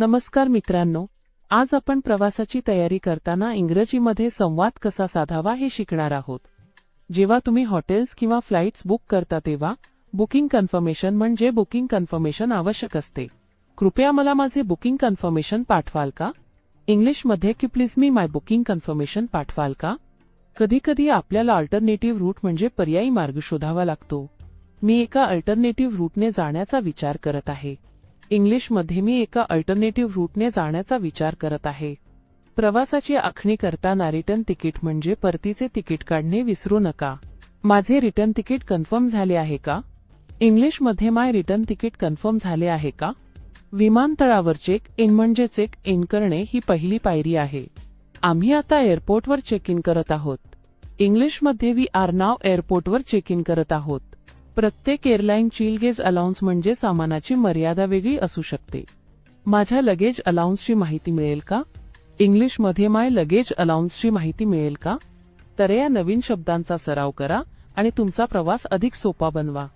नमस्कार मित्रांनो आज आपण प्रवासाची तयारी करताना इंग्रजीमध्ये संवाद कसा साधावा हे शिकणार आहोत. जेव्हा तुम्ही हॉटेल्स किंवा फ्लाइट्स बुक करता तेव्हा बुकिंग कन्फर्मेशन म्हणजे बुकिंग कन्फर्मेशन आवश्यक असते. कृपया मला माझे बुकिंग कन्फर्मेशन पाठवाल का? इंग्लिशमध्ये की प्लीज मी माय बुकिंग कन्फर्मेशन पाठवाल का? कधी कधी आपल्याला अल्टरनेटिव्ह रूट म्हणजे पर्यायी मार्ग शोधावा लागतो. मी एका अल्टरनेटिव्ह रूटने जाण्याचा विचार करत आहे. इंग्लिशमध्ये मी एका अल्टरनेटिव्ह रूटने जाण्याचा विचार करत आहे. प्रवासाची आखणी करताना रिटर्न तिकीट म्हणजे परतीचे तिकीट काढणे विसरू नका. माझे रिटर्न तिकीट कन्फर्म झाले आहे का? इंग्लिशमध्ये माय रिटर्न तिकीट कन्फर्म झाले आहे का? विमानतळावर चेक इन म्हणजे चेक इन करणे ही पहिली पायरी आहे. आम्ही आता एअरपोर्टवर चेक इन करत आहोत. इंग्लिशमध्ये वी आर नाव एअरपोर्टवर चेक इन करत आहोत. प्रत्येक एअरलाईन चिलगेज अलाउन्स म्हणजे सामानाची मर्यादा वेगळी असू शकते. माझ्या लगेज अलाउन्सची माहिती मिळेल का? इंग्लिशमध्ये माय लगेज अलाउन्सची माहिती मिळेल का? तर या नवीन शब्दांचा सराव करा आणि तुमचा प्रवास अधिक सोपा बनवा.